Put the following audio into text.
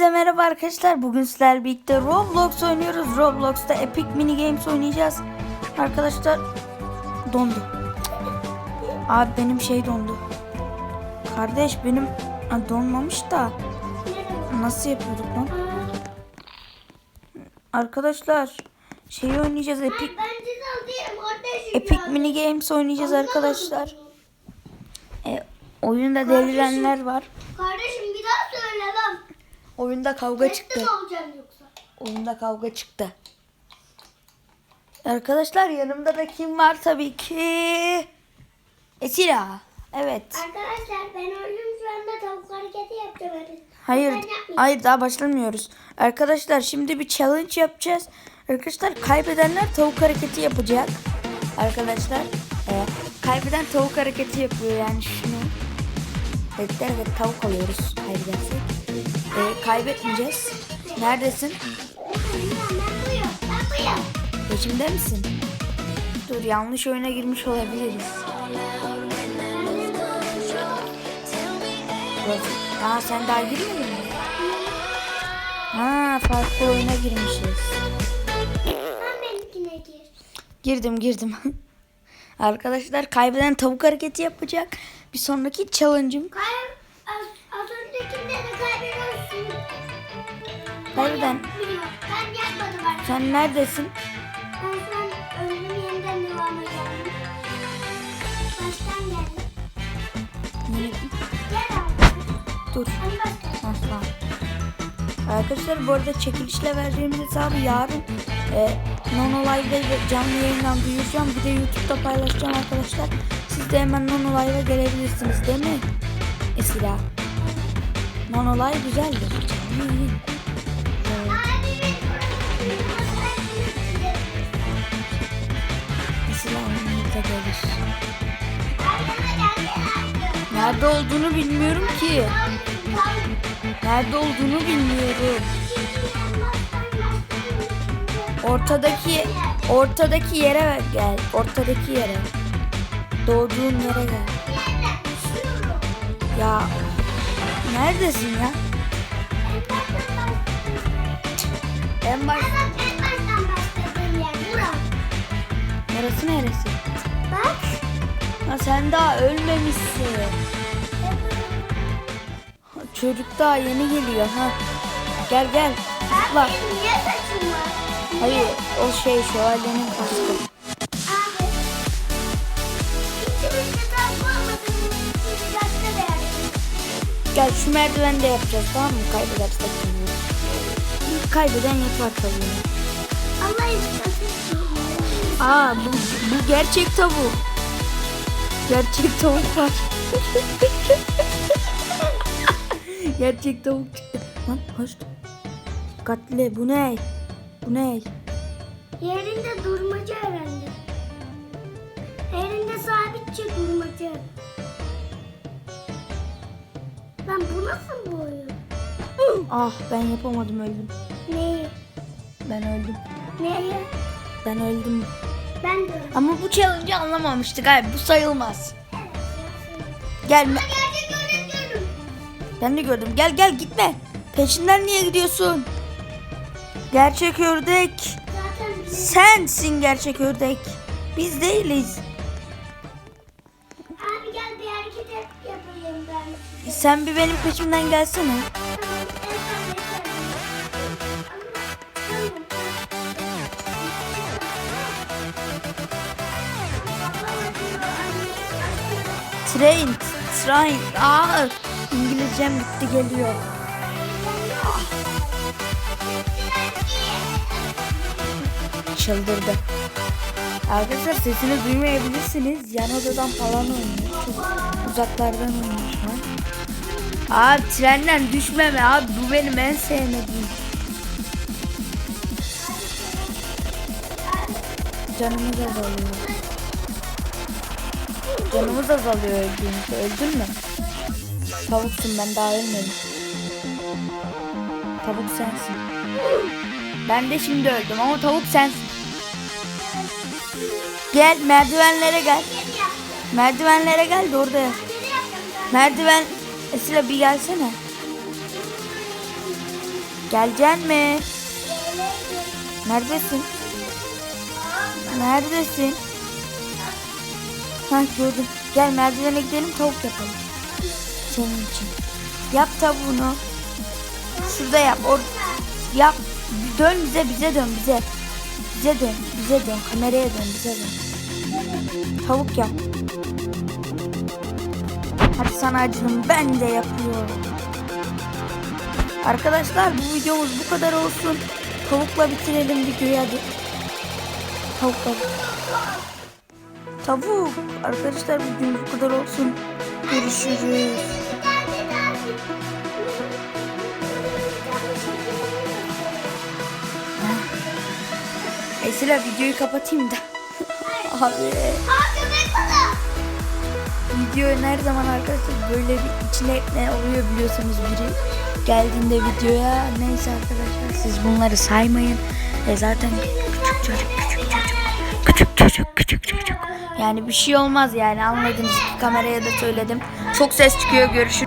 Hepinize merhaba arkadaşlar. Bugün sizlerle birlikte Roblox oynuyoruz. Roblox'ta Epic Mini Games oynayacağız. Arkadaşlar dondu. Abi benim şey dondu. Kardeş benim ha, donmamış da nasıl yapıyorduk lan? Arkadaşlar şey oynayacağız Epic Epic. Mini Games oynayacağız arkadaşlar. E, oyunda delirenler var. Kardeşim bir daha söyle lan. Oyunda kavga çıktı. Teslim olacaksın yoksa. Oyunda kavga çıktı. Arkadaşlar yanımda da kim var tabii ki? Esila. Evet. Arkadaşlar ben oyunum şu anda tavuk hareketi yapacağım hadi. Hayır, Ben yapmayayım. hayır daha başlamıyoruz. Arkadaşlar şimdi bir challenge yapacağız. Arkadaşlar kaybedenler tavuk hareketi yapacak. Arkadaşlar e, kaybeden tavuk hareketi yapıyor yani şunu. Evet, evet tavuk alıyoruz kaybedersek. Kaybetmeyeceğiz. Neredesin? Peşimde misin? Dur yanlış oyuna girmiş olabiliriz. Aa sen daha girmedin mi? Ha farklı oyuna girmişiz. Girdim girdim. Arkadaşlar kaybeden tavuk hareketi yapacak. Bir sonraki challenge'ım Kay Biliyorum. Ben yapmadım artık. Sen neredesin? Ben şu an ölümü yeniden devam ediyorum. Baştan geldim. Gel abi. Dur. Hadi başla. Asla. Arkadaşlar bu arada çekilişle vereceğimiz hesabı yarın e, Nono Live'da ve canlı yayından duyuracağım. Bir de YouTube'da paylaşacağım arkadaşlar. Siz de hemen Nono Live'a gelebilirsiniz değil mi? Esila. Nono Live güzeldir. Canlı yayın. Arkama geldi. Nerede olduğunu bilmiyorum ki. Nerede olduğunu bilmiyorum. Ortadaki ortadaki yere gel. Ortadaki yere. Doğduğun yere gel. Ya neredesin ya? En baş neresi neresi? Ha, sen daha ölmemişsin. Çocuk daha yeni geliyor ha. Gel gel. Zıpla. Hayır o şey şövalyenin kaskı. Gel şu merdivende yapacağız tamam mı? Kaybedersek bunu. Kaybeden yapar tabii. Aa bu, bu gerçek tavuk. Gerçek tavuk var. gerçek tavuk çıktı. Lan hoş. Dikkatli bu ne? Bu ne? Yerinde durmaca herhalde. Yerinde sabitçe durmaca. Lan bu nasıl bu oyun? Ah ben yapamadım öldüm. Ben öldüm. Neyi? Ben öldüm. Ben de. Ama bu challenge'ı anlamamıştık abi. Bu sayılmaz. Gel. diyorum. Ben de gördüm. Gel gel gitme. Peşinden niye gidiyorsun? Gerçek ördek. Sensin gerçek ördek. Biz değiliz. Abi gel bir hareket yap- yapayım ben. Sen bir benim peşimden gelsene. Train. Train. Aa, İngilizcem bitti geliyor. Çıldırdı. Arkadaşlar sesini duymayabilirsiniz. Yan odadan falan oynuyor. Çok uzaklardan oynuyor şu an. Abi trenden düşmeme abi. Bu benim en sevmediğim. Canımız azalıyor. Canımız azalıyor öldüğümüzde. Öldün mü? Tavuksun ben daha ölmedim. Tavuk sensin. Ben de şimdi öldüm ama tavuk sensin. Gel merdivenlere gel. Merdivenlere gel de orada. yap. Merdiven Esra bir gelsene. Geleceksin mi? Neredesin? Neredesin? Ha gördüm. Gel merdivene gidelim tavuk yapalım. Senin için. Yap tavuğunu. Şurada yap. Or yap. Dön bize bize dön bize. Bize dön. Bize dön. Kameraya dön bize dön. Tavuk yap. Hadi sana acıdım. Ben de yapıyorum. Arkadaşlar bu videomuz bu kadar olsun. Tavukla bitirelim videoyu hadi. Tavukla. Tavuk. Arkadaşlar bugün bu kadar olsun. Görüşürüz. Esra videoyu kapatayım da. Abi. Video her zaman arkadaşlar böyle bir içine ne oluyor biliyorsunuz biri geldiğinde videoya neyse arkadaşlar siz bunları saymayın e zaten küçük çocuk küçük çocuk küçük çocuk küçük yani bir şey olmaz yani. Anladınız. Ki kameraya da söyledim. Çok ses çıkıyor. Görüşürüz